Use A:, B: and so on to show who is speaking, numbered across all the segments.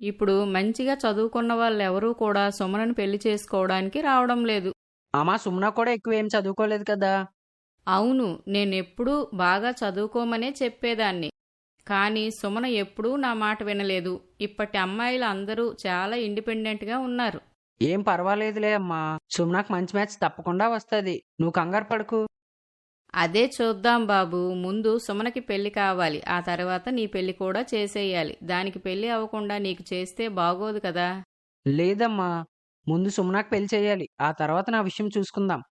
A: ఇప్పుడు మంచిగా చదువుకున్న వాళ్ళెవరూ కూడా సుమనని పెళ్ళి చేసుకోవడానికి రావడం లేదు.
B: అమ్మా సుమన కూడా ఎక్కువ ఏం చదువుకోలేదు కదా.
A: అవును నేనెప్పుడూ బాగా చదువుకోమనే చెప్పేదాన్ని. కానీ సుమన ఎప్పుడూ నా మాట వినలేదు. ఇప్పటి అమ్మాయిలు అందరూ చాలా ఇండిపెండెంట్గా ఉన్నారు.
B: ఏం పర్వాలేదులే అమ్మా. సుమనకు మంచి మ్యాచ్ తప్పకుండా వస్తుంది. నువ్వు కంగారు పడుకు.
A: అదే చూద్దాం బాబు. ముందు సుమనకి పెళ్ళి కావాలి. ఆ తర్వాత నీ పెళ్ళి కూడా చేసేయాలి. దానికి పెళ్ళి అవ్వకుండా నీకు చేస్తే బాగోదు కదా.
B: లేదమ్మా. ముందు సుమనకు పెళ్ళి చేయాలి. ఆ తర్వాత నా విషయం చూసుకుందాం.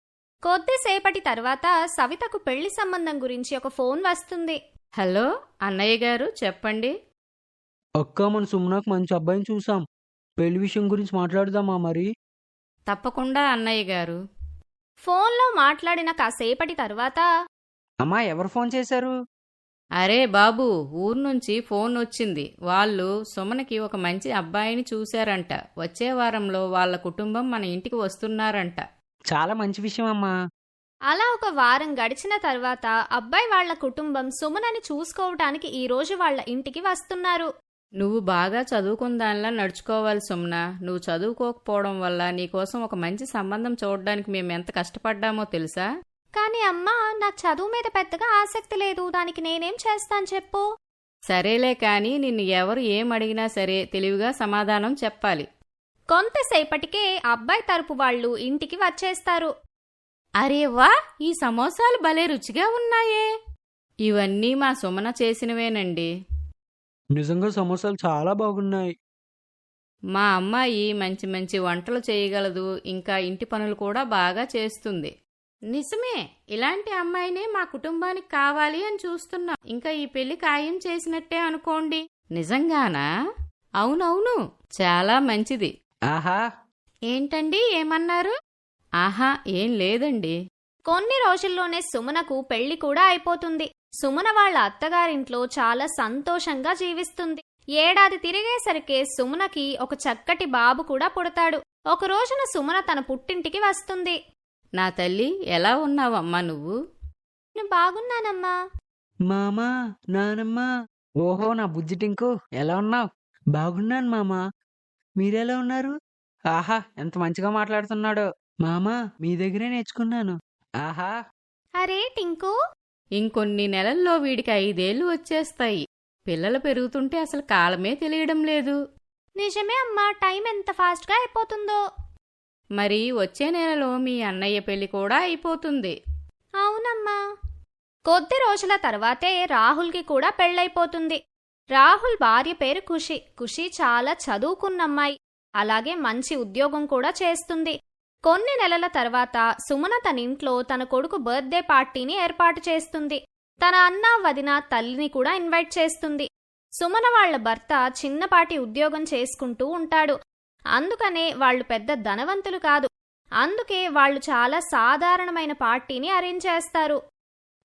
C: కొద్దిసేపటి తర్వాత సవితకు పెళ్ళి సంబంధం గురించి ఒక ఫోన్ వస్తుంది.
A: హలో అన్నయ్య గారు చెప్పండి.
B: అక్క మన సుమనకు మంచి అబ్బాయిని చూసాం. పెళ్ళి విషయం గురించి మాట్లాడదామా మరి?
A: తప్పకుండా అన్నయ్య గారు.
C: ఫోన్లో మాట్లాడిన కాసేపటి తర్వాత
B: అమ్మా ఎవరు ఫోన్ చేశారు?
A: అరే బాబు ఊరు నుంచి ఫోన్ వచ్చింది. వాళ్ళు సుమనకి ఒక మంచి అబ్బాయిని చూశారంట. వచ్చే వారంలో వాళ్ళ కుటుంబం మన ఇంటికి వస్తున్నారంట.
B: చాలా మంచి విషయం అమ్మా.
C: అలా ఒక వారం గడిచిన తర్వాత అబ్బాయి వాళ్ళ కుటుంబం సుమనని చూసుకోవటానికి ఈ రోజు వాళ్ళ ఇంటికి వస్తున్నారు.
A: నువ్వు బాగా చదువుకున్న దానిలా నడుచుకోవాలి సుమన. నువ్వు చదువుకోకపోవడం వల్ల నీకోసం ఒక మంచి సంబంధం చూడడానికి మేము ఎంత కష్టపడ్డామో తెలుసా?
C: కానీ అమ్మా నాకు చదువు మీద పెద్దగా ఆసక్తి లేదు. దానికి నేనేం చేస్తాను చెప్పు.
A: సరేలే కాని నిన్ను ఎవరు ఏం అడిగినా సరే తెలివిగా సమాధానం చెప్పాలి.
C: కొంతసేపటికే అబ్బాయి తరపు వాళ్ళు ఇంటికి వచ్చేస్తారు.
A: అరే వా ఈ సమోసాలు భలే రుచిగా ఉన్నాయే. ఇవన్నీ మా సుమన చేసినవేనండి.
B: నిజంగా సమోసాలు చాలా బాగున్నాయి.
A: మా అమ్మాయి మంచి మంచి వంటలు చేయగలదు ఇంకా ఇంటి పనులు కూడా బాగా చేస్తుంది. నిజమే ఇలాంటి అమ్మాయినే మా కుటుంబానికి కావాలి అని చూస్తున్నాం. ఇంకా ఈ పెళ్ళి ఖాయం చేసినట్టే అనుకోండి. నిజంగానా? అవునవును చాలా మంచిది.
B: ఆహా.
A: ఏంటండి ఏమన్నారు? ఆహా ఏం లేదండి.
C: కొన్ని రోజుల్లోనే సుమనకు పెళ్ళి కూడా అయిపోతుంది. సుమన వాళ్ళ అత్తగారింట్లో చాలా సంతోషంగా జీవిస్తుంది. ఏడాది తిరిగేసరికే సుమనకి ఒక చక్కటి బాబు కూడా పుడతాడు. ఒక రోజున సుమన తన పుట్టింటికి వస్తుంది.
A: నా తల్లి ఎలా ఉన్నావమ్మా నువ్వు?
C: నేను బాగున్నానమ్మా.
B: మామా నానమ్మ. ఓహో నా బుజ్జి టింకు ఎలా ఉన్నావు? బాగున్నాను మామా. మీరెలా ఉన్నారు? ఆహా ఎంత మంచిగా మాట్లాడుతున్నాడో. మామా మీ దగ్గరే నేర్చుకున్నాను. ఆహా.
C: అరే టింకు.
A: ఇంకొన్ని నెలల్లో వీడికి ఐదేళ్ళు వచ్చేస్తాయి. పిల్లలు పెరుగుతుంటే అసలు కాలమే తెలియడం లేదు.
C: నిజమే అమ్మా టైం ఎంత ఫాస్ట్గా అయిపోతుందో.
A: మరి వచ్చే నెలలో మీ అన్నయ్య పెళ్ళి కూడా అయిపోతుంది.
C: అవునమ్మా. కొద్ది రోజుల తర్వాతే రాహుల్కి కూడా పెళ్ళైపోతుంది. రాహుల్ భార్య పేరు ఖుషి. ఖుషి చాలా చదువుకున్న అమ్మాయి అలాగే మంచి ఉద్యోగం కూడా చేస్తుంది. కొన్ని నెలల తర్వాత సుమన తన ఇంట్లో తన కొడుకు బర్త్డే పార్టీని ఏర్పాటు చేస్తుంది. తన అన్న వదిన తల్లిని కూడా ఇన్వైట్ చేస్తుంది. సుమన వాళ్ళ భర్త చిన్నపాటి ఉద్యోగం చేసుకుంటూ ఉంటాడు. అందుకనే వాళ్ళు పెద్ద ధనవంతులు కాదు. అందుకే వాళ్ళు చాలా సాధారణమైన పార్టీని అరేంజ్ చేస్తారు.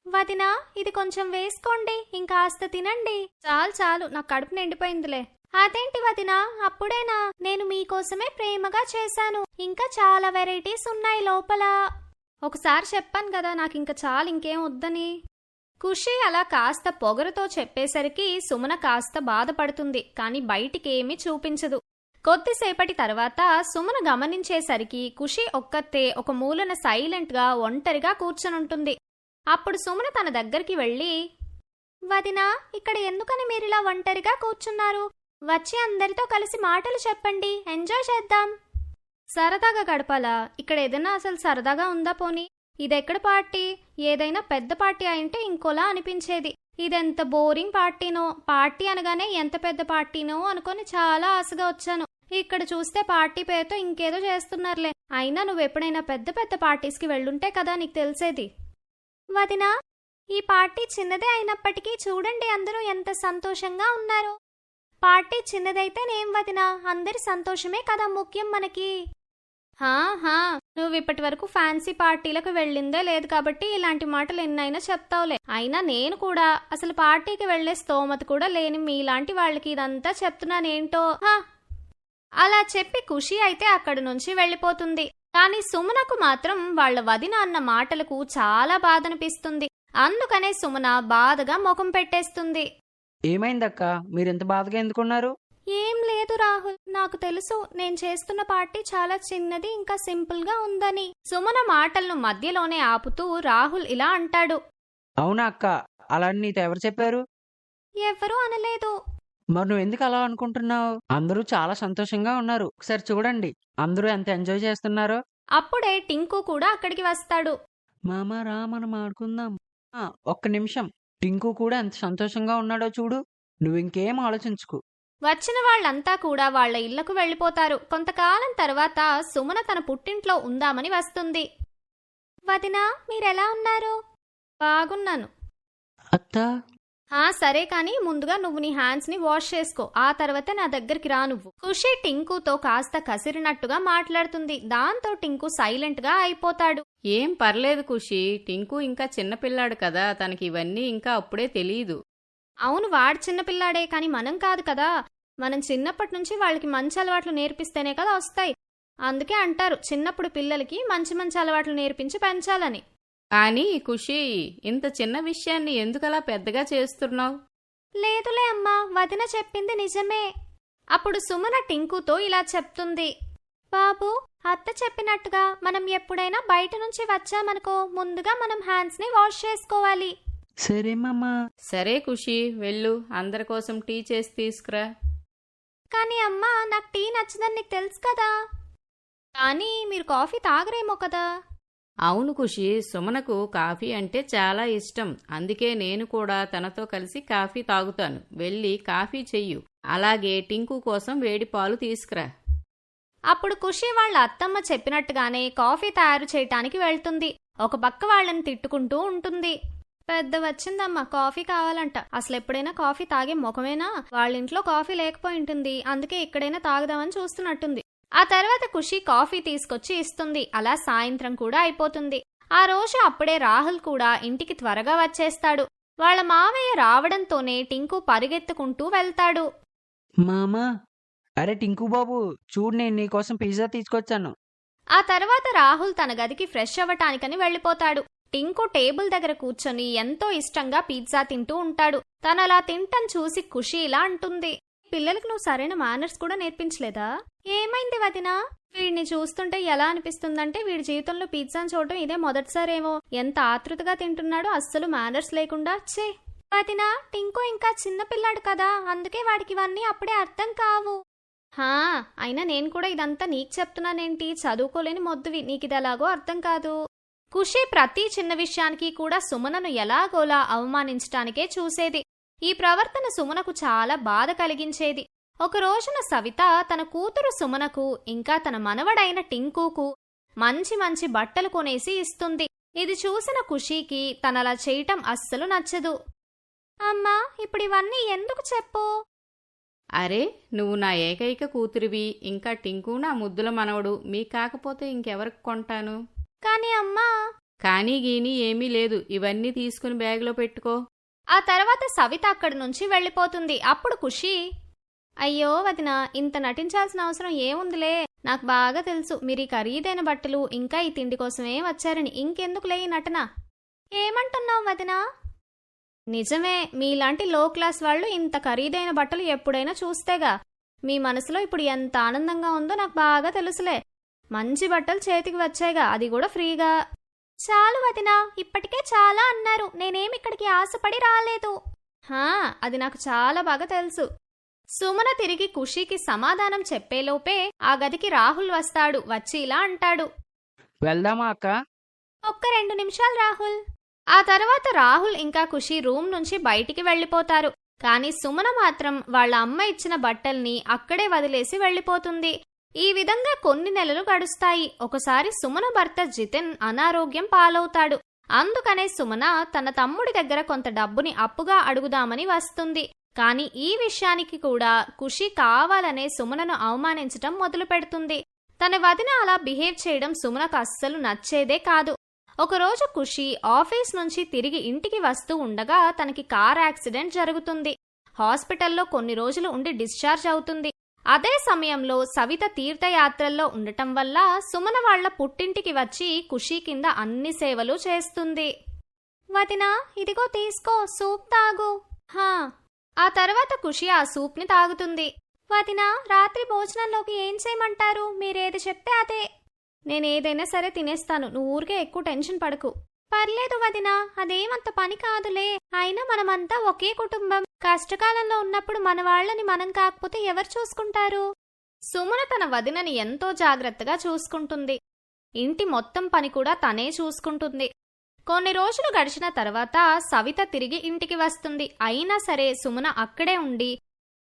C: వదినా ఇది కొంచెం వేసుకోండి. ఇంకాస్త తినండి. చాలు చాలు. నా కడుపు నిండిపోయిందిలే. అదేంటి వదినా? అప్పుడేనా? నేను మీకోసమే ప్రేమగా చేశాను. ఇంకా చాలా వెరైటీస్ ఉన్నాయి లోపల. ఒకసారి చెప్పాను కదా నాకు ఇంకా చాలు ఇంకేం వద్దని. ఖుషి అలా కాస్త పొగరుతో చెప్పేసరికి సుమన కాస్త బాధపడుతుంది కానీ బయటికి ఏమీ చూపించదు. కొద్దిసేపటి తర్వాత సుమన గమనించేసరికి ఖుషి ఒక్కతే ఒక మూలన సైలెంట్గా ఒంటరిగా కూర్చొనుంటుంది. అప్పుడు సుమన తన దగ్గరికి వెళ్ళి వదినా ఇక్కడ ఎందుకని మీరిలా ఒంటరిగా కూర్చున్నారు? వచ్చి అందరితో కలిసి మాటలు చెప్పండి. ఎంజాయ్ చేద్దాం. సరదాగా గడపాలా? ఇక్కడ ఏదైనా అసలు సరదాగా ఉందా పోనీ? ఇదెక్కడ పార్టీ? ఏదైనా పెద్ద పార్టీ అయింటే ఇంకోలా అనిపించేది. ఇదెంత బోరింగ్ పార్టీనో? పార్టీ అనగానే ఎంత పెద్ద పార్టీనో అనుకొని చాలా ఆశగా వచ్చాను. ఇక్కడ చూస్తే పార్టీ పేరుతో ఇంకేదో చేస్తున్నారులే. అయినా నువ్వు ఎప్పుడైనా పెద్ద పెద్ద పార్టీస్కి వెళ్ళుంటే కదా నీకు తెలిసేది. వదినా ఈ పార్టీ చిన్నదే అయినప్పటికీ చూడండి అందరూ ఎంత సంతోషంగా ఉన్నారు. పార్టీ చిన్నదైతే నేం వదినా. అందరి సంతోషమే కదా ముఖ్యం మనకి. హా హా. నువ్వు ఇప్పటి వరకు ఫ్యాన్సీ పార్టీలకు వెళ్ళిందే లేదు కాబట్టి ఇలాంటి మాటలు ఎన్నైనా చెప్తావులే. అయినా నేను కూడా అసలు పార్టీకి వెళ్ళే స్తోమత కూడా లేని మీలాంటి వాళ్ళకి ఇదంతా చెప్తున్నానేంటో. హా. అలా చెప్పి ఖుషి అయితే అక్కడి నుంచి వెళ్ళిపోతుంది. కానీ సుమనకు మాత్రం వాళ్ళ వదిన అన్న మాటలకు చాలా బాధనిపిస్తుంది. అందుకనే సుమన బాధగా ముఖం పెట్టేస్తుంది.
B: ఏమైందక్క? మీరు ఇంత బాధగా ఎందుకున్నారు?
C: ఏం లేదు రాహుల్. నాకు తెలుసు నేను చేస్తున్న పార్టీ చాలా చిన్నది ఇంకా సింపుల్గా ఉందని. సుమన మాటలను మధ్యలోనే ఆపుతూ రాహుల్ ఇలా అంటాడు.
B: అవునా అక్క? అలా అని నీతో ఎవరు చెప్పారు?
C: ఎవ్వరూ అనలేదు.
B: మరి నువ్వు ఎందుకు అలా అనుకుంటున్నావు? అందరూ చాలా సంతోషంగా ఉన్నారు. ఒకసారి చూడండి. అందరూ ఎంత ఎంజాయ్ చేస్తున్నారో.
C: అప్పుడే టింకు కూడా అక్కడికి వస్తాడు.
B: మామ రా మనం ఆడుకుందాం ఆ, ఒక్క నిమిషం. టింకు కూడా ఎంత సంతోషంగా ఉన్నాడో చూడు. నువ్వు ఇంకేం ఆలోచించుకు.
C: వచ్చిన వాళ్ళంతా కూడా వాళ్ళ ఇళ్ళకు వెళ్ళిపోతారు. కొంతకాలం తర్వాత సుమన తన పుట్టింట్లో ఉందామని వస్తుంది. వదినా మీరెలా ఉన్నారు? బాగున్నాను.
B: అత్త
C: సరే కానీ ముందుగా నువ్వు నీ హ్యాండ్స్ని వాష్ చేసుకో. ఆ తర్వాత నా దగ్గరికి రా నువ్వు. ఖుషి టింకుతో కాస్త కసిరినట్టుగా మాట్లాడుతుంది. దాంతో టింకు సైలెంట్గా అయిపోతాడు.
A: ఏం పర్లేదు ఖుషి టింకు ఇంకా చిన్నపిల్లాడు కదా తనకి ఇవన్నీ ఇంకా అప్పుడే తెలియదు
C: అవును వాడు చిన్నపిల్లాడే కానీ మనం కాదు కదా. మనం చిన్నప్పటి నుంచి వాళ్ళకి మంచి అలవాట్లు నేర్పిస్తేనే కదా వస్తాయి. అందుకే అంటారు చిన్నప్పుడు పిల్లలకి మంచి మంచి అలవాట్లు నేర్పించి పెంచాలని.
A: కానీ ఖుషి ఇంత చిన్న విషయాన్ని ఎందుకలా పెద్దగా చేస్తున్నావు?
C: లేదులే అమ్మా వదిన చెప్పింది నిజమే. అప్పుడు సుమన టింకుతో ఇలా చెప్తుంది. బాబు అత్త చెప్పినట్టుగా మనం ఎప్పుడైనా బయట నుంచి వచ్చామనుకో ముందుగా మనం హ్యాండ్స్ని వాష్ చేసుకోవాలి.
B: సరే మామ.
A: సరే ఖుషి వెళ్ళు అందరి కోసం టీ చేసి తీసుకురా.
C: కానీ అమ్మా నాకు టీ నచ్చదని నీకు తెలుసు కదా. కానీ మీరు కాఫీ తాగరేమో కదా.
A: అవును ఖుషి సుమనకు కాఫీ అంటే చాలా ఇష్టం. అందుకే నేను కూడా తనతో కలిసి కాఫీ తాగుతాను. వెళ్ళి కాఫీ చెయ్యు. అలాగే టింకు కోసం వేడి పాలు తీసుకురా.
C: అప్పుడు ఖుషి వాళ్ళ అత్తమ్మ చెప్పినట్టుగానే కాఫీ తయారు చేయటానికి వెళ్తుంది. ఒక పక్క వాళ్ళని తిట్టుకుంటూ ఉంటుంది. పెద్ద వచ్చిందమ్మా కాఫీ కావాలంట. అసలు ఎప్పుడైనా కాఫీ తాగే ముఖమేనా? వాళ్ళ ఇంట్లో కాఫీ లేకపోయింటుంది అందుకే ఇక్కడైనా తాగుదామని చూస్తున్నట్టుంది. ఆ తర్వాత ఖుషి కాఫీ తీసుకొచ్చి ఇస్తుంది. అలా సాయంత్రం కూడా అయిపోతుంది. ఆ రోజు అప్పుడే రాహుల్ కూడా ఇంటికి త్వరగా వచ్చేస్తాడు. వాళ్ళ మావయ్య రావడంతోనే టింకు పరిగెత్తుకుంటూ వెళ్తాడు.
B: మామ అరే టింకు బాబు చూడు నేను నీకోసం పిజ్జా తీసుకొచ్చాను.
C: ఆ తర్వాత రాహుల్ తన గదికి ఫ్రెష్ అవ్వటానికని వెళ్ళిపోతాడు. టింకు టేబుల్ దగ్గర కూర్చొని ఎంతో ఇష్టంగా పిజ్జా తింటూ ఉంటాడు. తను అలా తింటం చూసి ఖుషి ఇలా అంటుంది. పిల్లలకు నువ్వు సరైన మేనర్స్ కూడా నేర్పించలేదా? ఏమైంది వదినా? వీడిని చూస్తుంటే ఎలా అనిపిస్తుందంటే వీడి జీవితంలో పిజ్జాని చూడటం ఇదే మొదటిసారేమో. ఎంత ఆతృతగా తింటున్నాడో అస్సలు మేనర్స్ లేకుండా చే వదినా టింకు ఇంకా చిన్నపిల్లాడు కదా అందుకే వాడికి ఇవన్నీ అప్పుడే అర్థం కావు. హా అయినా నేను కూడా ఇదంతా నీకు చెప్తున్నానేంటి? చదువుకోలేని మొద్దువి. నీకు ఇది ఎలాగో అర్థం కాదు. ఖుషి ప్రతి చిన్న విషయానికి కూడా సుమనను ఎలాగోలా అవమానించటానికే చూసేది. ఈ ప్రవర్తన సుమనకు చాలా బాధ కలిగించేది. ఒక రోజున సవిత తన కూతురు సుమనకు ఇంకా తన మనవడైన టింకుకు మంచి మంచి బట్టలు కొనేసి ఇస్తుంది. ఇది చూసిన ఖుషీకి తనలా చేయటం అస్సలు నచ్చదు. అమ్మా ఇప్పుడు ఇవన్నీ ఎందుకు చెప్పు?
A: అరే నువ్వు నా ఏకైక కూతురివి. ఇంకా టింకు నా ముద్దుల మనవడు. మీ కాకపోతే ఇంకెవరికి కొంటాను?
C: కానీ అమ్మా.
A: కానీ గీని ఏమీ లేదు. ఇవన్నీ తీసుకుని బ్యాగ్లో పెట్టుకో.
C: ఆ తర్వాత సవిత అక్కడి నుంచి వెళ్ళిపోతుంది. అప్పుడు ఖుషి అయ్యో వదిన ఇంత నటించాల్సిన అవసరం ఏముందిలే? నాకు బాగా తెలుసు మీరు ఈ ఖరీదైన బట్టలు ఇంకా ఈ తిండి కోసమే వచ్చారని ఇంకెందుకులే ఈ నటన? ఏమంటున్నావు వదిన? నిజమే మీలాంటి లో క్లాస్ వాళ్ళు ఇంత ఖరీదైన బట్టలు ఎప్పుడైనా చూస్తేగా. మీ మనసులో ఇప్పుడు ఎంత ఆనందంగా ఉందో నాకు బాగా తెలుసులే. మంచి బట్టలు చేతికి వచ్చాయిగా అది కూడా ఫ్రీగా. చాలు వదినా ఇప్పటికే చాలా అన్నారు నేనేమి ఇక్కడికి ఆశపడి రాలేదు. హా అది నాకు చాలా బాగా తెలుసు. సుమన తిరిగి ఖుషీకి సమాధానం చెప్పేలోపే ఆ గదికి రాహుల్ వస్తాడు వచ్చి ఇలా అంటాడు.
B: వెళ్దామా అక్క?
C: ఒక్క రెండు నిమిషాలు రాహుల్. ఆ తర్వాత రాహుల్ ఇంకా ఖుషి రూమ్ నుంచి బయటికి వెళ్ళిపోతారు. కానీ సుమన మాత్రం వాళ్ళ అమ్మ ఇచ్చిన బట్టల్ని అక్కడే వదిలేసి వెళ్ళిపోతుంది. ఈ విధంగా కొన్ని నెలలు గడుస్తాయి. ఒకసారి సుమన భర్త జితిన్ అనారోగ్యం పాలవుతాడు. అందుకనే సుమన తన తమ్ముడి దగ్గర కొంత డబ్బుని అప్పుగా అడుగుదామని వస్తుంది. కానీ ఈ విషయానికి కూడా ఖుషి కావాలనే సుమనను అవమానించటం మొదలు పెడుతుంది. తన వదిన అలా బిహేవ్ చేయడం సుమనకు అస్సలు నచ్చేదే కాదు. ఒకరోజు ఖుషి ఆఫీస్ నుంచి తిరిగి ఇంటికి వస్తూ ఉండగా తనకి కార్ యాక్సిడెంట్ జరుగుతుంది. హాస్పిటల్లో కొన్ని రోజులు ఉండి డిశ్చార్జ్ అవుతుంది. అదే సమయంలో సవిత తీర్థయాత్రల్లో ఉండటం వల్ల సుమన వాళ్ళ పుట్టింటికి వచ్చి ఖుషి కింద అన్ని సేవలు చేస్తుంది. వదినా ఇదిగో తీసుకో సూప్ తాగు. హా ఆ తర్వాత ఖుషి ఆ సూప్ని తాగుతుంది. వదినా రాత్రి భోజనంలోకి ఏం చేయమంటారు? మీరేది చెప్తే అదే. నేనేదైనా సరే తినేస్తాను. నువ్వు ఊరికే ఎక్కువ టెన్షన్ పడకు. పర్లేదు వదినా అదేమంత పని కాదులే. అయినా మనమంతా ఒకే కుటుంబం. కష్టకాలంలో ఉన్నప్పుడు మన వాళ్ళని మనం కాకపోతే ఎవరు చూసుకుంటారు? సుమన తన వదినని ఎంతో జాగ్రత్తగా చూసుకుంటుంది. ఇంటి మొత్తం పని కూడా తనే చూసుకుంటుంది. కొన్ని రోజులు గడిచిన తర్వాత సవిత తిరిగి ఇంటికి వస్తుంది. అయినా సరే సుమన అక్కడే ఉండి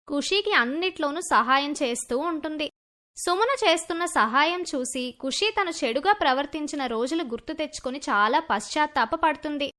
C: ఖుషీకి అన్నిట్లోనూ సహాయం చేస్తూ ఉంటుంది. సుమన చేస్తున్న సహాయం చూసి ఖుషి తను చెడుగా ప్రవర్తించిన రోజులు గుర్తు తెచ్చుకుని చాలా పశ్చాత్తాపపడుతుంది.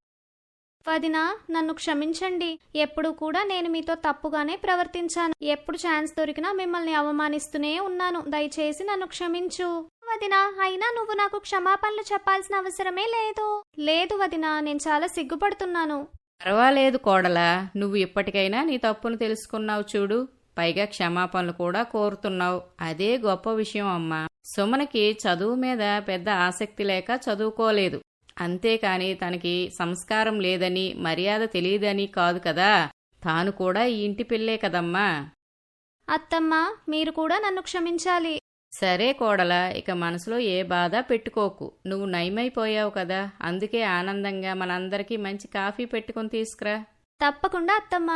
C: వదినా నన్ను క్షమించండి. ఎప్పుడు కూడా నేను మీతో తప్పుగానే ప్రవర్తించాను. ఎప్పుడు ఛాన్స్ దొరికినా మిమ్మల్ని అవమానిస్తూనే ఉన్నాను. దయచేసి నన్ను క్షమించు. వదినా అయినా నువ్వు నాకు క్షమాపణలు చెప్పాల్సిన అవసరమే లేదు. లేదు వదినా నేను చాలా సిగ్గుపడుతున్నాను.
A: పర్వాలేదు కోడలా నువ్వు ఇప్పటికైనా నీ తప్పును తెలుసుకున్నావు చూడు. పైగా క్షమాపణలు కూడా కోరుతున్నావు. అదే గొప్ప విషయం అమ్మా. సుమనకి చదువు మీద పెద్ద ఆసక్తి లేక చదువుకోలేదు. అంతేకాని తనకి సంస్కారం లేదని మర్యాద తెలియదని కాదు కదా. తాను కూడా ఈ ఇంటి పిల్లే కదమ్మా.
C: అత్తమ్మ మీరు కూడా నన్ను క్షమించాలి.
A: సరే కోడలా ఇక మనసులో ఏ బాధ పెట్టుకోకు. నువ్వు నయమైపోయావు కదా అందుకే ఆనందంగా మనందరికీ మంచి కాఫీ పెట్టుకుని తీసుకురా.
C: తప్పకుండా అత్తమ్మ.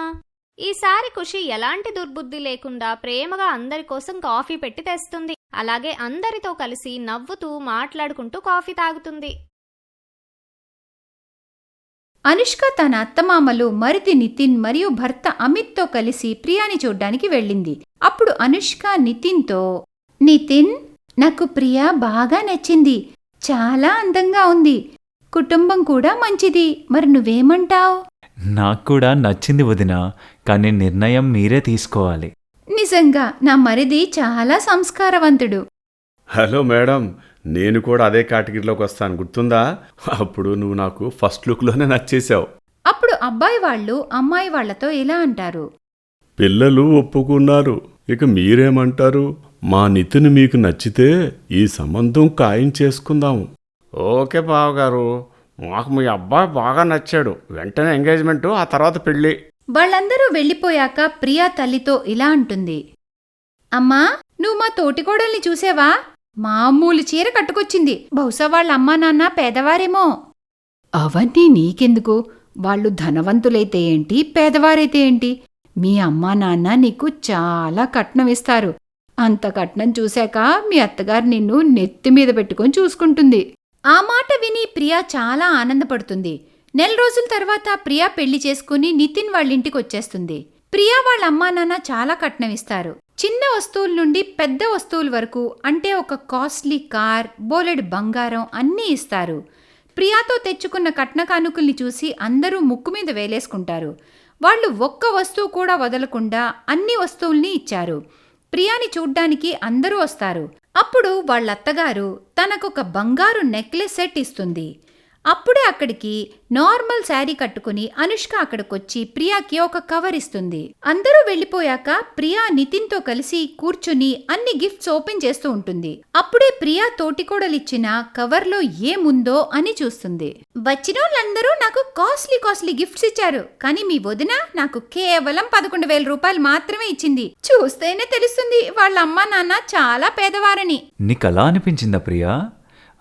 C: ఈసారి ఖుషి ఎలాంటి దుర్బుద్ధి లేకుండా ప్రేమగా అందరి కోసం కాఫీ పెట్టి తెస్తుంది. అలాగే అందరితో కలిసి నవ్వుతూ మాట్లాడుకుంటూ కాఫీ తాగుతుంది.
D: అనుష్క తన అత్తమామలు మరిది నితిన్ మరియు భర్త అమిత్తో కలిసి ప్రియాని చూడ్డానికి వెళ్ళింది. అప్పుడు అనుష్క నితిన్తో నితిన్ నాకు ప్రియా బాగా నచ్చింది. చాలా అందంగా ఉంది. కుటుంబం కూడా మంచిది. మరి నువ్వేమంటావ్?
E: నాకు కూడా నచ్చింది వదిన. కానీ నిర్ణయం మీరే తీసుకోవాలి.
D: నిజంగా నా మరిది చాలా సంస్కారవంతుడు.
F: Hello madam. నేను కూడా అదే కేటగిరీలోకి వస్తాను. గుర్తుందా? అప్పుడు నువ్వు నాకు ఫస్ట్ లుక్లోనే నచ్చేసావు
D: అప్పుడు అబ్బాయి వాళ్ళు అమ్మాయి వాళ్ళతో ఇలా అంటారు?
F: పిల్లలు ఒప్పుకున్నారు. ఇక మీరేమంటారు? మా నితిన్ మీకు నచ్చితే ఈ సంబంధం ఖాయం చేసుకుందాము. ఓకే బావగారు. మాకు మీ అబ్బాయి బాగా నచ్చాడు. వెంటనే ఎంగేజ్మెంట్ ఆ తర్వాత పెళ్ళి.
D: వాళ్ళందరూ వెళ్ళిపోయాక ప్రియా తల్లితో ఇలా అంటుంది. అమ్మా నువ్వు మా తోటికోడల్ని చూసావా? మామూలు చీర కట్టుకొచ్చింది. బహుశా వాళ్ళ అమ్మా నాన్న పేదవారేమో. అవన్నీ నీకెందుకు? వాళ్ళు ధనవంతులైతే ఏంటి పేదవారైతే ఏంటి? మీ అమ్మా నాన్న నీకు చాలా కట్నం ఇస్తారు. అంత కట్నం చూశాక మీ అత్తగారు నిన్ను నెత్తి మీద పెట్టుకొని చూసుకుంటుంది. ఆ మాట విని ప్రియా చాలా ఆనందపడుతుంది. నెల రోజుల తర్వాత ప్రియా పెళ్ళి చేసుకుని నితిన్ వాళ్ళింటికి వచ్చేస్తుంది. ప్రియా వాళ్ళ అమ్మా నాన్న చాలా కట్నం ఇస్తారు. చిన్న వస్తువుల నుండి పెద్ద వస్తువుల వరకు అంటే ఒక కాస్ట్లీ కార్ బోలెడు బంగారం అన్నీ ఇస్తారు. ప్రియాతో తెచ్చుకున్న కట్న కానుకల్ని చూసి అందరూ ముక్కు మీద వేలేసుకుంటారు. వాళ్ళు ఒక్క వస్తువు కూడా వదలకుండా అన్ని వస్తువుల్ని ఇచ్చారు. ప్రియాని చూడ్డానికి అందరూ వస్తారు. అప్పుడు వాళ్ళత్తగారు తనకొక బంగారు నెక్లెస్ సెట్ ఇస్తుంది. అప్పుడే అక్కడికి నార్మల్ శారీ కట్టుకుని అనుష్క అక్కడికొచ్చి ప్రియాకి ఒక కవర్ ఇస్తుంది. అందరూ వెళ్ళిపోయాక ప్రియా నితిన్తో కలిసి కూర్చుని అన్ని గిఫ్ట్స్ ఓపెన్ చేస్తూ ఉంటుంది. అప్పుడే ప్రియా తోటికోడలిచ్చిన కవర్లో ఏముందో అని చూస్తుంది. వచ్చిన వాళ్ళందరూ నాకు కాస్ట్లీ కాస్ట్లీ గిఫ్ట్స్ ఇచ్చారు. కానీ మీ వదిన నాకు కేవలం పదకొండు వేల రూపాయలు మాత్రమే ఇచ్చింది. చూస్తేనే తెలుస్తుంది వాళ్ళ అమ్మా నాన్న చాలా పేదవారని.
E: నీకు అలా అనిపించిందా ప్రియా?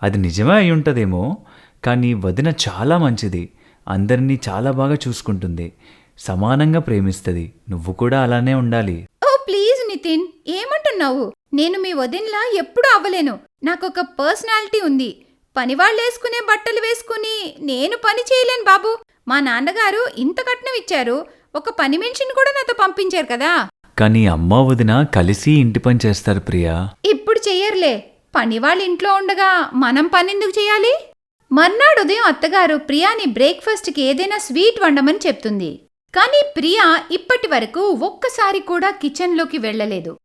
E: అది నిజమే అయి ఉంటుందేమో కానీ వదిన చాలా మంచిది. అందరినీ చాలా బాగా చూసుకుంటుంది. సమానంగా ప్రేమిస్తుంది. నువ్వు కూడా అలానే ఉండాలి.
D: ఓ ప్లీజ్ నితిన్ ఏమంటున్నావు? నేను మీ వదినలా ఎప్పుడూ అవ్వలేను. నాకొక పర్సనాలిటీ ఉంది. పనివాళ్ళేసుకునే బట్టలు వేసుకుని నేను పని చేయలేను బాబు. మా నాన్నగారు ఇంత కట్నం ఇచ్చారు. ఒక పని మనిషిని కూడా నాతో పంపించారు కదా.
E: కానీ అమ్మ వదిన కలిసి ఇంటి పని చేస్తారు ప్రియా.
D: ఇప్పుడు చెయ్యర్లే. పనివాళ్ళ ఇంట్లో ఉండగా మనం పనెందుకు చేయాలి? మర్నాడు ఉదయం అత్తగారు ప్రియాని బ్రేక్ఫాస్ట్కి ఏదైనా స్వీట్ వండమని చెప్తుంది. కానీ ప్రియా ఇప్పటి వరకు ఒక్కసారి కూడా కిచెన్లోకి వెళ్ళలేదు.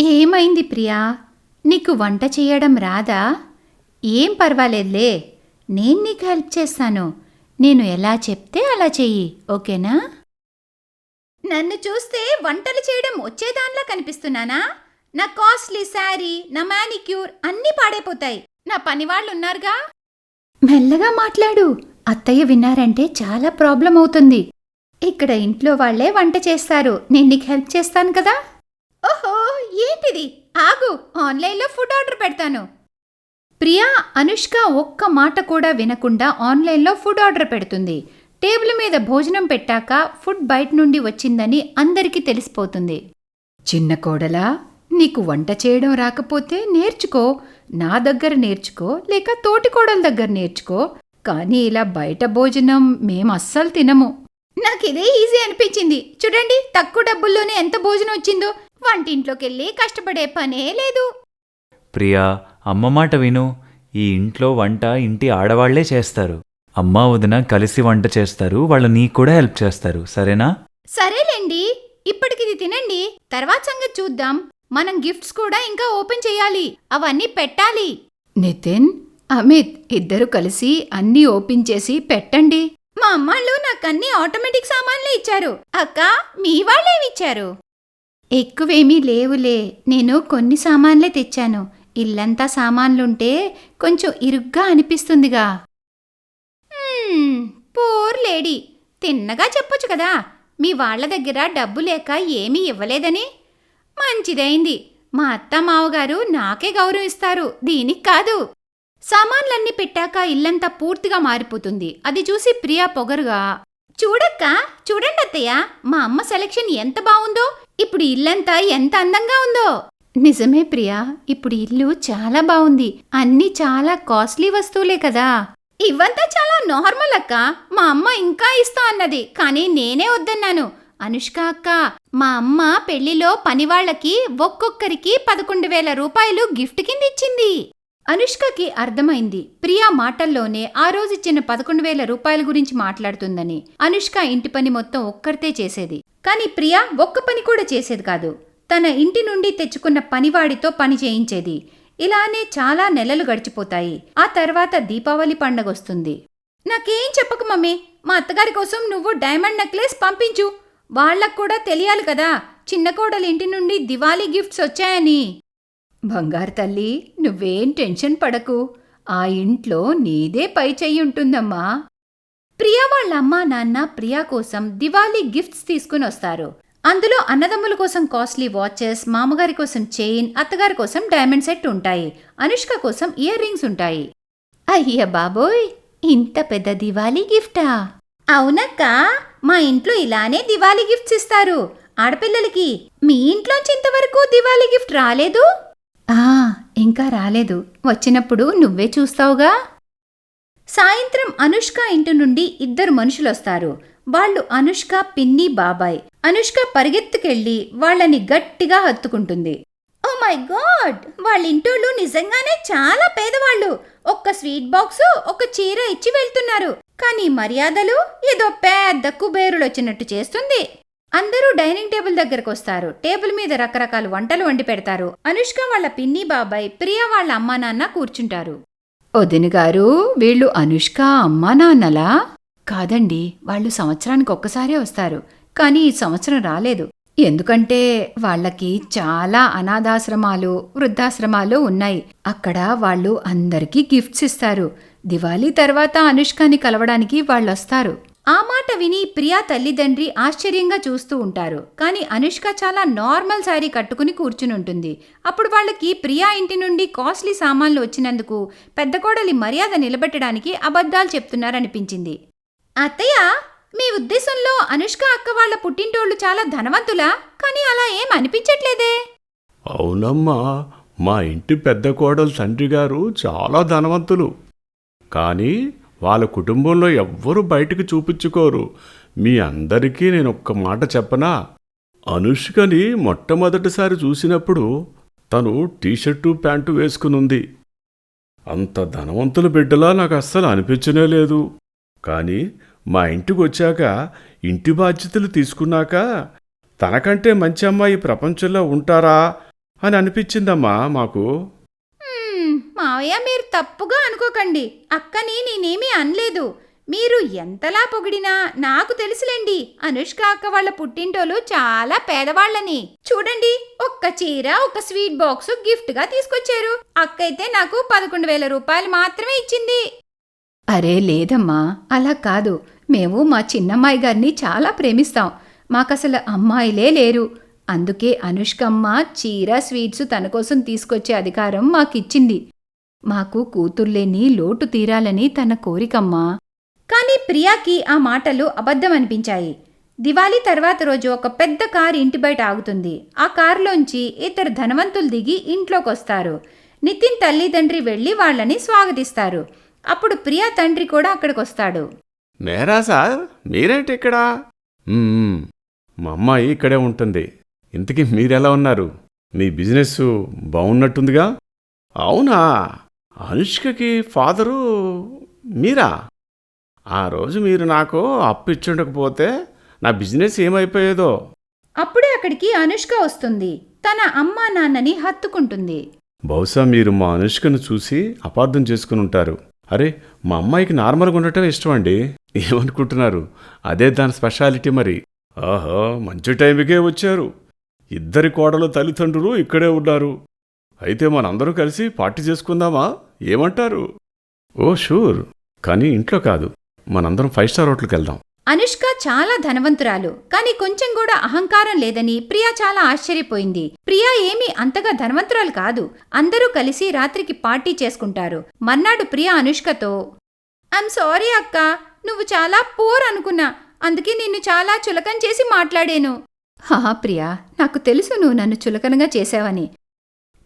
D: ఏమైంది ప్రియా? నీకు వంట చేయడం రాదా? ఏం పర్వాలేదులే. నేను నీకు హెల్ప్ చేస్తాను. నేను ఎలా చెప్తే అలా చెయ్యి ఓకేనా? నన్ను చూస్తే వంటలు చేయడం వచ్చేదానిలా కనిపిస్తున్నానా? నా కాస్ట్లీ శారీ నా మానిక్యూర్ అన్నీ పాడైపోతాయి. నా పనివాళ్ళు ఉన్నారుగా మెల్లగా మాట్లాడు. అత్తయ్య విన్నారంటే చాలా ప్రాబ్లం అవుతుంది. ఇక్కడ ఇంట్లో వాళ్ళే వంట చేస్తారు. నేను నీకు హెల్ప్ చేస్తాను కదా? ఓహో ఏంటిది? ఆగు ఆన్లైన్లో ఫుడ్ ఆర్డర్ పెడతాను. ప్రియా అనుష్క ఒక్క మాట కూడా వినకుండా ఆన్లైన్లో ఫుడ్ ఆర్డర్ పెడుతుంది. టేబుల్ మీద భోజనం పెట్టాక ఫుడ్ బయట నుండి వచ్చిందని అందరికీ తెలిసిపోతుంది. చిన్న కోడలా? నీకు వంట చేయడం రాకపోతే నేర్చుకో నా దగ్గర నేర్చుకో లేక తోటి కోడల దగ్గర నేర్చుకో. కానీ ఇలా బయట భోజనం మేం అస్సలు తినము. నాకిదే ఈజీ అనిపించింది. చూడండి తక్కువ డబ్బుల్లోనే ఎంత భోజనం వచ్చిందో. వంటింట్లోకి వెళ్ళి కష్టపడే పనే లేదు.
E: ప్రియా అమ్మ మాట విను. ఈ ఇంట్లో వంట ఇంటి ఆడవాళ్ళే చేస్తారు. అమ్మా వదిన కలిసి వంట చేస్తారు వాళ్ళు నీకు కూడా హెల్ప్ చేస్తారు. సరేనా?
D: సరేలేండి. ఇప్పటికిది తినండి. తర్వాత సంగతి చూద్దాం. మనం గిఫ్ట్స్ కూడా ఇంకా ఓపెన్ చేయాలి. అవన్నీ పెట్టాలి. నితిన్ అమిత్ ఇద్దరు కలిసి అన్నీ ఓపెన్ చేసి పెట్టండి. మా అమ్మాళ్ళు అన్ని ఆటోమేటిక్ సామాన్లే ఇచ్చారు. అక్క మీ వాళ్ళేమిచ్చారు ఎక్కువేమీ లేవులే. నేను కొన్ని సామాన్లే తెచ్చాను. ఇల్లంతా సామాన్లుంటే కొంచెం ఇరుగ్గా అనిపిస్తుందిగా. పోర్ లేడీ తిన్నగా చెప్పొచ్చు కదా. మీ వాళ్ళ దగ్గర డబ్బు లేక ఏమీ ఇవ్వలేదని. మంచిదైంది. మా అత్త మావగారు నాకే గౌరవిస్తారు. దీనికి కాదు. సామాన్లన్నీ పెట్టాక ఇల్లంతా పూర్తిగా మారిపోతుంది. అది చూసి ప్రియా పొగరుగా చూడక్క చూడండి అత్తయ్య మా అమ్మ సెలక్షన్ ఎంత బాగుందో. ఇప్పుడు ఇల్లంతా ఎంత అందంగా ఉందో. నిజమే ప్రియా ఇప్పుడు ఇల్లు చాలా బాగుంది. అన్నీ చాలా కాస్ట్లీ వస్తువులే కదా. ఇవంతా చాలా నార్మల్ అక్క. మా అమ్మ ఇంకా ఇస్తా అన్నది. కానీ నేనే వద్దన్నాను. అనుష్క అక్క మా అమ్మ పెళ్ళిలో పనివాళ్ళకి ఒక్కొక్కరికి పదకొండు వేల రూపాయలు గిఫ్ట్ కింద ఇచ్చింది అనుష్కకి అర్థమైంది. ప్రియా మాటల్లోనే ఆ రోజు ఇచ్చిన పదకొండు వేల రూపాయల గురించి మాట్లాడుతుందని అనుష్క ఇంటి పని మొత్తం ఒక్కరితే చేసేది. కానీ ప్రియా ఒక్క పని కూడా చేసేది కాదు. తన ఇంటి నుండి తెచ్చుకున్న పనివాడితో పని చేయించేది. ఇలానే చాలా నెలలు గడిచిపోతాయి. ఆ తర్వాత దీపావళి పండగొస్తుంది నాకేం చెప్పకు మమ్మీ. మా అత్తగారి కోసం నువ్వు డైమండ్ నెక్లెస్ పంపించు. వాళ్ళకు కూడా తెలియాలి కదా. చిన్న కోడలి ఇంటి నుండి దివాళీ గిఫ్ట్స్ వచ్చాయని. బంగారు తల్లి నువ్వేం టెన్షన్ పడకు. ఆ ఇంట్లో నీదే పై చెయ్యి ఉంటుందమ్మా. ప్రియా వాళ్ళ అమ్మా నాన్న ప్రియా కోసం దివాళీ గిఫ్ట్స్ తీసుకుని వస్తారు. అందులో అన్నదమ్ముల కోసం కాస్ట్లీ వాచెస్ మామగారి కోసం చైన్ అత్తగారి కోసం డైమండ్ సెట్ ఉంటాయి. అనుష్క కోసం ఇయర్ రింగ్స్ ఉంటాయి. అయ్య బాబోయ్! ఇంత పెద్ద దివాళీ గిఫ్టా? అవునక్కా? మా ఇంట్లో ఇలానే దివాళీ గిఫ్ట్స్ ఇస్తారు. ఆడపిల్లలకి మీ ఇంట్లోంచి ఇంతవరకు దివాళీ గిఫ్ట్ రాలేదు? ఆ ఇంకా రాలేదు. వచ్చినప్పుడు నువ్వే చూస్తావుగా? సాయంత్రం అనుష్క ఇంటి నుండి ఇద్దరు మనుషులొస్తారు. వాళ్ళు అనుష్క పిన్ని బాబాయ్. అనుష్క పరిగెత్తుకెళ్ళి వాళ్ళని గట్టిగా హత్తుకుంటుంది. Oh my God! వాళ్ళ ఇంటోళ్ళు నిజంగానే చాలా పేదవాళ్ళు. ఒక్క స్వీట్ బాక్స్ ఒక చీర ఇచ్చి వెళ్తున్నారు. కానీ మర్యాదలు ఏదో పెద్ద కుబేరులు వచ్చినట్టు చేస్తుంది. అందరూ డైనింగ్ టేబుల్ దగ్గరకు వస్తారు టేబుల్ మీద రకరకాల వంటలు వండి పెడతారు. అనుష్క వాళ్ళ పిన్ని బాబాయ్ ప్రియా వాళ్ళ అమ్మా నాన్న కూర్చుంటారు. వదిన గారు వీళ్ళు అనుష్క అమ్మా నాన్నలా? కాదండి వాళ్ళు సంవత్సరానికి ఒక్కసారే వస్తారు. కానీ ఈ సంవత్సరం రాలేదు. ఎందుకంటే వాళ్ళకి చాలా అనాథాశ్రమాలు వృద్ధాశ్రమాలు ఉన్నాయి. అక్కడ వాళ్ళు అందరికీ గిఫ్ట్స్ ఇస్తారు. దివాళీ తర్వాత అనుష్కని కలవడానికి వాళ్ళొస్తారు. ఆ మాట విని ప్రియా తల్లిదండ్రి ఆశ్చర్యంగా చూస్తూ ఉంటారు. కానీ అనుష్క చాలా నార్మల్ శారీ కట్టుకుని కూర్చుని ఉంటుంది అప్పుడు వాళ్ళకి ప్రియా ఇంటి నుండి కాస్ట్లీ సామాన్లు వచ్చినందుకు పెద్ద కోడలి మర్యాద నిలబెట్టడానికి అబద్ధాలు చెప్తున్నారనిపించింది. అత్తయ్య మీ ఉద్దేశంలో అనుష్క అక్క వాళ్ళ పుట్టింటోళ్ళు చాలా ధనవంతులా? కానీ అలా ఏం అనిపించట్లేదే?
F: అవునమ్మా మా ఇంటి పెద్ద కోడలు తండ్రి గారు చాలా ధనవంతులు. కానీ వాళ్ళ కుటుంబంలో ఎవ్వరూ బయటకు చూపించుకోరు. మీ అందరికీ నేను ఒక్క మాట చెప్పనా? అనుష్కని మొట్టమొదటిసారి చూసినప్పుడు తను టీషర్టు ప్యాంటు వేసుకునుంది. అంత ధనవంతుల బిడ్డలా నాకు అస్సలు అనిపించనే లేదు. కానీ మా ఇంటికి వచ్చాక ఇంటి బాధ్యతలు తీసుకున్నాక తనకంటే మంచి అమ్మాయి ప్రపంచంలో ఉంటారా అని అనిపించిందమ్మా మాకు.
D: మావయ్య మీరు తప్పుగా అనుకోకండి. అక్కని నేనేమీ అనలేదు. మీరు ఎంతలా పొగిడినా నాకు తెలుసులేండి. అనుష్క అక్క వాళ్ళ పుట్టింటోలు చాలా పేదవాళ్ళని. చూడండి ఒక్క చీర ఒక స్వీట్ బాక్స్ గిఫ్ట్గా తీసుకొచ్చారు. అక్కయితే నాకు పదకొండు వేల రూపాయలు మాత్రమే ఇచ్చింది. అరే లేదమ్మా. అలా కాదు. మేము మా చిన్నమ్మాయి గారిని చాలా ప్రేమిస్తాం. మాకసలు అమ్మాయిలే లేరు. అందుకే అనుష్కమ్మ చీర స్వీట్స్ తన కోసం తీసుకొచ్చే అధికారం మాకిచ్చింది. మాకు కూతుర్లేని లోటు తీరాలని తన కోరికమ్మా. కానీ ప్రియాకి ఆ మాటలు అబద్ధం అనిపించాయి దివాళీ తర్వాత రోజు ఒక పెద్ద కార్ ఇంటి బయట ఆగుతుంది. ఆ కారులోంచి ఇద్దరు ధనవంతులు దిగి ఇంట్లోకొస్తారు. నితిన్ తల్లిదండ్రి వెళ్ళి వాళ్ళని స్వాగతిస్తారు. అప్పుడు ప్రియా తండ్రి కూడా అక్కడికొస్తాడు.
F: మేరా సార్ మీరేంటి ఇక్కడ? మా అమ్మాయి ఇక్కడే ఉంటుంది. ఇంతకీ మీరెలా ఉన్నారు? మీ బిజినెస్ బాగున్నట్టుందిగా? అవునా? అనుష్కకి ఫాదరు మీరా? ఆ రోజు మీరు నాకు అప్పు ఇచ్చుండకపోతే నా బిజినెస్ ఏమైపోయేదో?
D: అప్పుడే అక్కడికి అనుష్క వస్తుంది. తన అమ్మా నాన్నని హత్తుకుంటుంది.
F: బహుశా మీరు మా అనుష్కను చూసి అపార్థం చేసుకుని ఉంటారు. అరే మా అమ్మాయికి నార్మల్గా ఉండటం ఇష్టం అండి ఏమనుకుంటున్నారు? అదే దాని స్పెషాలిటీ మరి. ఆహా మంచి టైంకే వచ్చారు. ఇద్దరి కోడలు తల్లిదండ్రులు ఇక్కడే ఉన్నారు. అయితే మనందరం కలిసి పార్టీ చేసుకుందామా? ఏమంటారు? Oh sure. కానీ ఇంట్లో కాదు. మనందరం ఫైవ్ స్టార్ హోటల్కి వెళ్దాం.
D: అనుష్క చాలా ధనవంతురాలు. కానీ కొంచెం కూడా అహంకారం లేదని ప్రియా చాలా ఆశ్చర్యపోయింది. ప్రియా ఏమీ అంతగా ధనవంతురాలు కాదు. అందరూ కలిసి రాత్రికి పార్టీ చేసుకుంటారు. మర్నాడు ప్రియా అనుష్కతో ఐమ్ సారీ అక్క. నువ్వు చాలా పూర్ అనుకున్నా. అందుకే నిన్ను చాలా చులకన చేసి మాట్లాడాను. హా ప్రియా. నాకు తెలుసు నువ్వు నన్ను చులకనగా చేసావని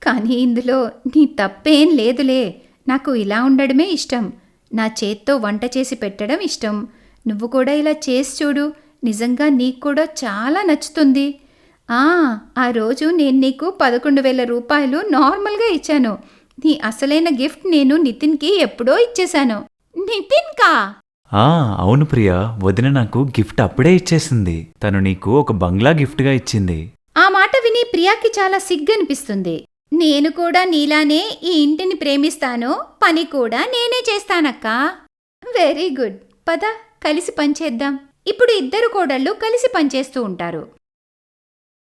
D: కానీ ఇందులో నీ తప్పేం లేదులే. నాకు ఇలా ఉండడమే ఇష్టం. నా చేత్తో వంట చేసి పెట్టడం ఇష్టం. నువ్వు కూడా ఇలా చేసి చూడు. నిజంగా నీకు కూడా చాలా నచ్చుతుంది. ఆ ఆ రోజు నేను నీకు పదకొండు వేల రూపాయలు నార్మల్గా ఇచ్చాను. నీ అసలైన గిఫ్ట్ నేను నితిన్కి ఎప్పుడో ఇచ్చేశాను. నితిన్కా?
E: ఆ అవును ప్రియా. వదిన నాకు గిఫ్ట్ అప్పుడే ఇచ్చేసింది. తను నీకు ఒక బంగ్లా గిఫ్ట్గా ఇచ్చింది.
D: ఆ మాట విని ప్రియాకి చాలా సిగ్గనిపిస్తుంది. నేను కూడా నీలానే ఈ ఇంటిని ప్రేమిస్తాను పని కూడా నేనే చేస్తానక్కా. Very good. పద కలిసి పనిచేద్దాం ఇప్పుడు ఇద్దరు కోడళ్ళు కలిసి పనిచేస్తూ ఉంటారు.